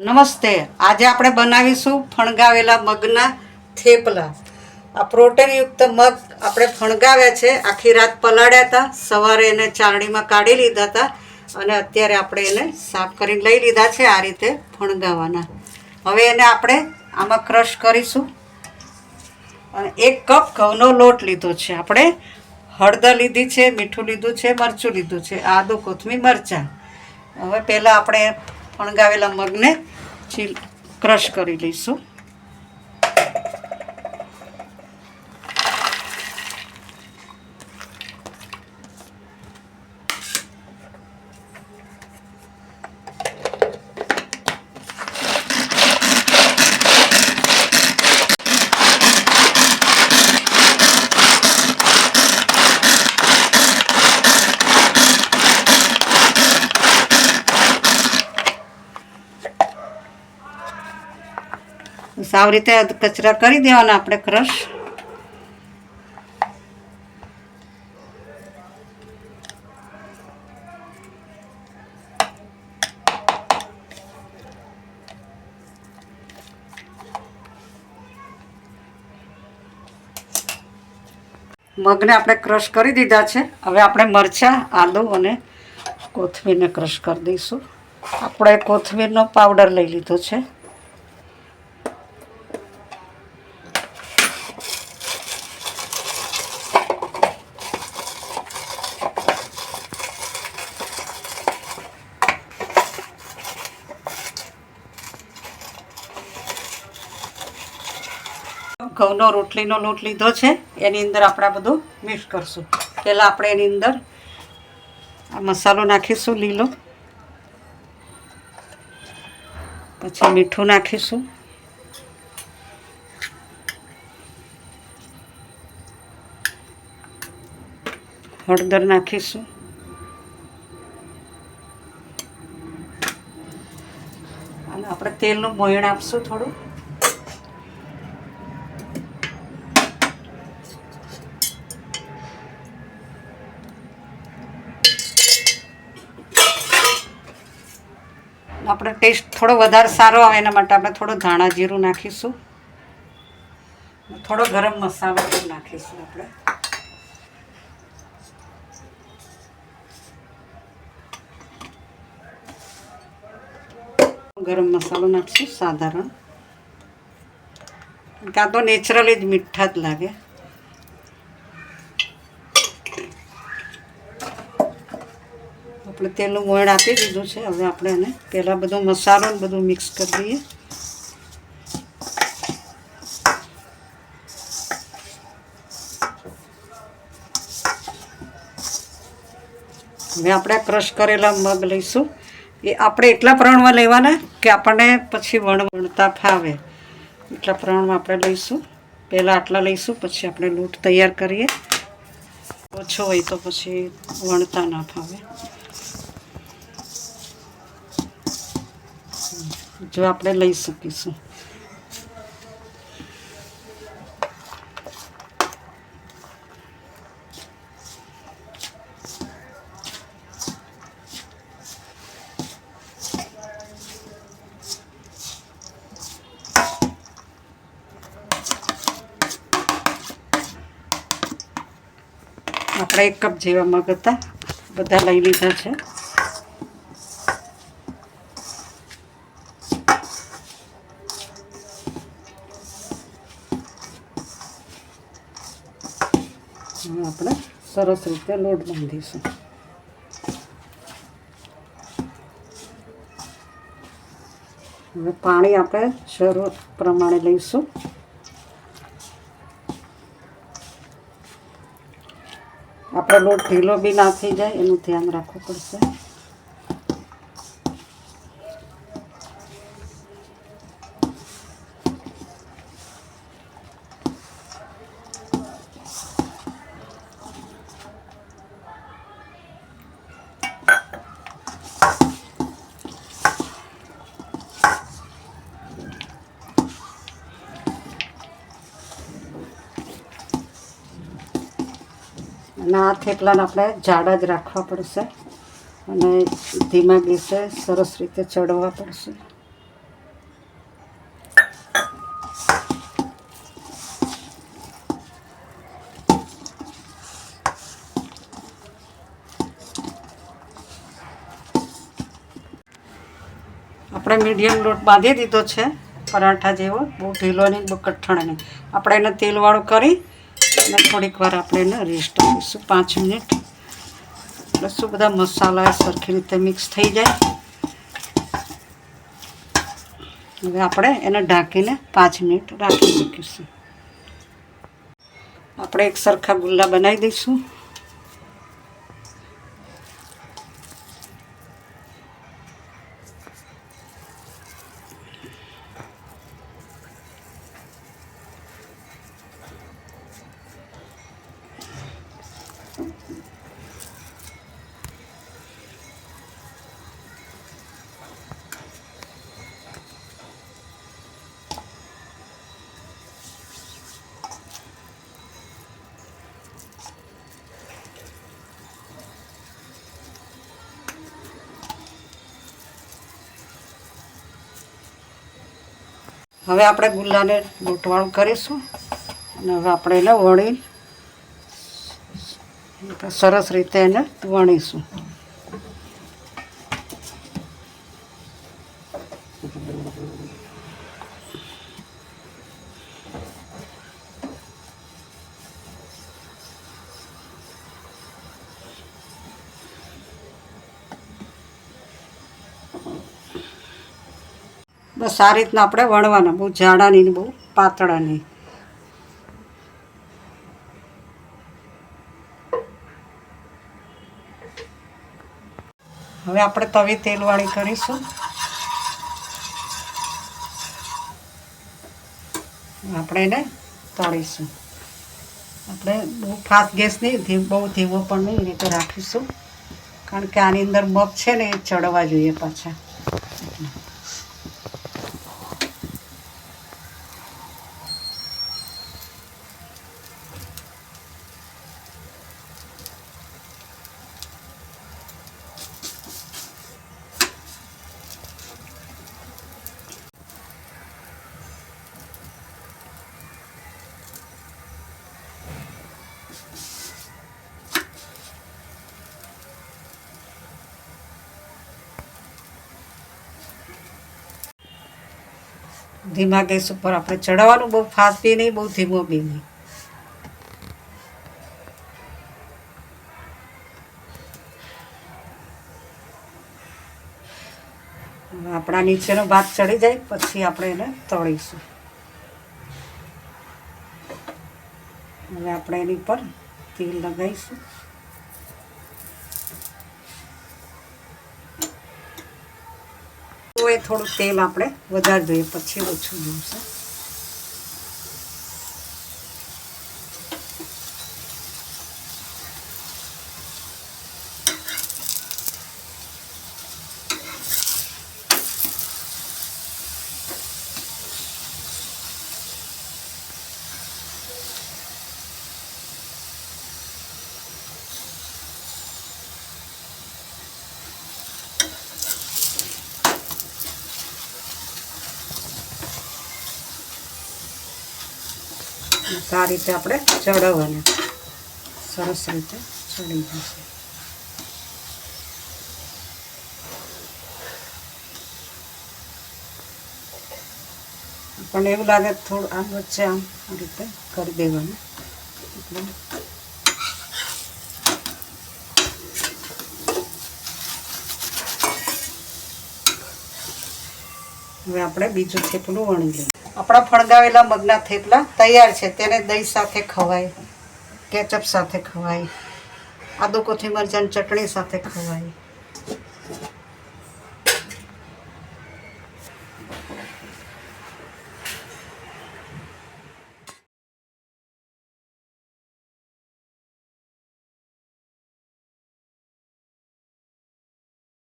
નમસ્તે. આજે આપણે બનાવીશું ફણગાવેલા મગના થેપલા. આ પ્રોટીનયુક્ત મગ આપણે ફણગાવ્યા છે. આખી રાત પલાળ્યા હતા. સવારે એને ચારણીમાં કાઢી લીધા હતા અને અત્યારે આપણે એને સાફ કરીને લઈ લીધા છે આ રીતે ફણગાવાના. હવે એને આપણે આમાં ક્રશ કરીશું. અને એક કપ ઘઉંનો લોટ લીધો છે. આપણે હળદર લીધી છે, મીઠું લીધું છે, મરચું લીધું છે. આદું, કોથમીર, મરચાં. હવે પહેલાં આપણે ફણગાવેલા મગને ચીલ ક્રશ કરી લઈશું. બસ આવી રીતે કચરા કરી દેવાના આપણે ક્રશ. મગને આપણે ક્રશ કરી દીધા છે. હવે આપણે મરચાં આદુ અને કોથમીરને ક્રશ કરી દઈશું. આપણે કોથમીરનો પાવડર લઈ લીધો છે. ઘઉંનો રોટલીનો લોટ લીધો છે. એની અંદર આપણે બધું મિક્સ કરશું. પહેલાં આપણે એની અંદર આ મસાલો નાખીશું લીલો. પછી મીઠું નાખીશું. હળદર નાખીશું. અને આપણે તેલનું મોયણ આપશું થોડું. આપણે ટેસ્ટ થોડો વધારે સારો આવે એના માટે આપણે થોડો ધાણા જીરું નાખીશું. થોડો ગરમ મસાલો નાખીશું આપણે. ગરમ મસાલો નાખીશું, સાધારણ. કાં તો નેચરલી જ મીઠા જ લાગે. આપણે તેલનું વણ આપી દીધું છે. હવે આપણે એને પહેલાં બધો મસાલો બધું મિક્સ કરી દઈએ. હવે આપણે ક્રશ કરેલા મગ લઈશું. એ આપણે એટલા પ્રમાણમાં લેવાના કે આપણને પછી વણ વણતા ફાવે. એટલા પ્રમાણમાં આપણે લઈશું. પહેલાં આટલા લઈશું, પછી આપણે લોટ તૈયાર કરીએ. ઓછો હોય તો પછી વણતા ના ફાવે. જો આપણે લઈ શકીશું. આપણે એક કપ જેવા મગ હતા. બધા લઈ લીધા છે. આપણે સરસ રીતે લોટ બાંધીશું. હવે પાણી આપણે શરૂ પ્રમાણે લઈશું. આપણો લોટ ઢીલો બી ના થઈ જાય, એનું ધ્યાન રાખવું પડશે. અને આ થેપલાને આપણે જાડા જ રાખવા પડશે અને ધીમા ગેસે સરસ રીતે ચડવા પડશે. આપણે મીડિયમ લોટ બાંધી દીધો છે, પરાઠા જેવો, બહુ ઢીલો નહીં, બહુ કઠણ નહીં. આપણે એને તેલવાળું કરી અને થોડીક વાર આપણે એને રેસ્ટ આપીશું. પાંચ મિનિટ. એટલે શું બધા મસાલા સરખી રીતે મિક્સ થઈ જાય. હવે આપણે એને ઢાંકીને પાંચ મિનિટ રાખી મૂકીશું આપણે એક સરખા ગુલ્લા બનાવી દઈશું. હવે આપણે ગુલ્લાને લોટવાળું કરીશું. અને હવે આપણે એને વણી સરસ રીતે એને વણીશું. બસ આ રીતના આપણે વણવાના, બહુ જાડા નહીં બહુ પાતળા નહીં હવે આપણે તવી તેલવાળી કરીશું. આપણે એને તળીશું. આપણે બહુ ફાસ્ટ ગેસ નહીં બહુ ધીમો પણ નહીં, એ રીતે રાખીશું. કારણ કે આની અંદર મગ છે ને, એ ચડવા જોઈએ પાછા. ધીમા ગેસ ઉપર આપણે ચડાવવાનું બહુ ફાસ્ટ બી નહીં, બહુ ધીમો બી નહીં. આપણા નીચેનો ભાગ ચડી જાય, પછી આપણે એને તળીશું. હવે આપણે એની પર તેલ લગાવીશું. થોડું તેલ આપણે વધારે જોઈએ પછી ઓછું જોઈશે. આ રીતે આપણે ચડવવાના. સરસ રીતે ચડી જશે. પણ એવું લાગે થોડું આમ વચ્ચે આમ રીતે કરી દેવાનું. એટલે હવે આપણે બીજું થેપલું વણી લઈએ. આપણા ફણગાવેલા મગના થેપલા તૈયાર છે, તેને દહીં સાથે ખવાય, કેચઅપ સાથે ખવાય આદુ કોથમીર મરચાંની ચટણી સાથે ખવાય.